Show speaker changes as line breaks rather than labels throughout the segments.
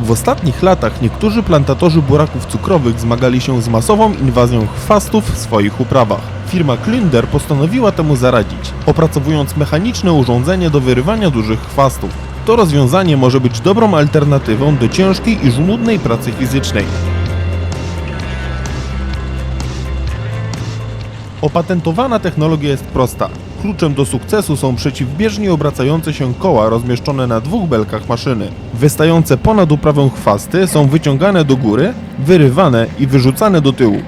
W ostatnich latach niektórzy plantatorzy buraków cukrowych zmagali się z masową inwazją chwastów w swoich uprawach. Firma Klinder postanowiła temu zaradzić, opracowując mechaniczne urządzenie do wyrywania dużych chwastów. To rozwiązanie może być dobrą alternatywą do ciężkiej i żmudnej pracy fizycznej. Opatentowana technologia jest prosta. Kluczem do sukcesu są przeciwbieżnie obracające się koła rozmieszczone na dwóch belkach maszyny. Wystające ponad uprawę chwasty są wyciągane do góry, wyrywane i wyrzucane do tyłu.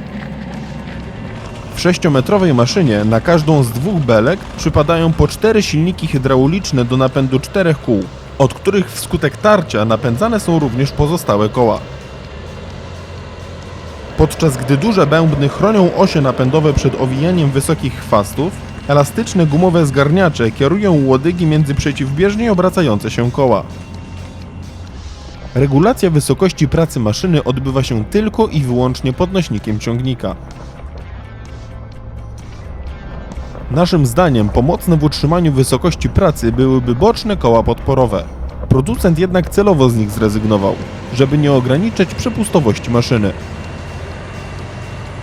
W 6-metrowej maszynie na każdą z dwóch belek przypadają po cztery silniki hydrauliczne do napędu czterech kół, od których wskutek tarcia napędzane są również pozostałe koła. Podczas gdy duże bębny chronią osie napędowe przed owijaniem wysokich chwastów, elastyczne gumowe zgarniacze kierują łodygi między przeciwbieżnie obracające się koła. Regulacja wysokości pracy maszyny odbywa się tylko i wyłącznie podnośnikiem ciągnika. Naszym zdaniem pomocne w utrzymaniu wysokości pracy byłyby boczne koła podporowe. Producent jednak celowo z nich zrezygnował, żeby nie ograniczać przepustowości maszyny.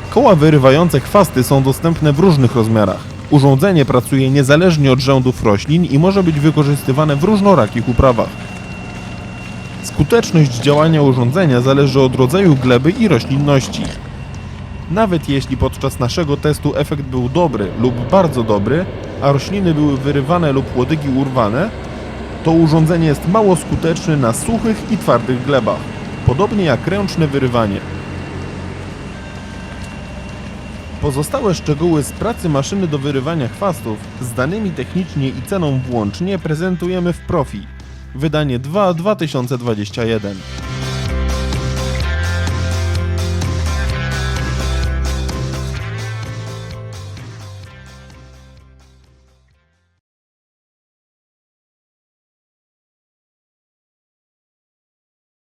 Koła wyrywające chwasty są dostępne w różnych rozmiarach. Urządzenie pracuje niezależnie od rzędów roślin i może być wykorzystywane w różnorakich uprawach. Skuteczność działania urządzenia zależy od rodzaju gleby i roślinności. Nawet jeśli podczas naszego testu efekt był dobry lub bardzo dobry, a rośliny były wyrywane lub łodygi urwane, to urządzenie jest mało skuteczne na suchych i twardych glebach, podobnie jak ręczne wyrywanie. Pozostałe szczegóły z pracy maszyny do wyrywania chwastów z danymi technicznie i ceną włącznie prezentujemy w Profi. Wydanie 2 2021.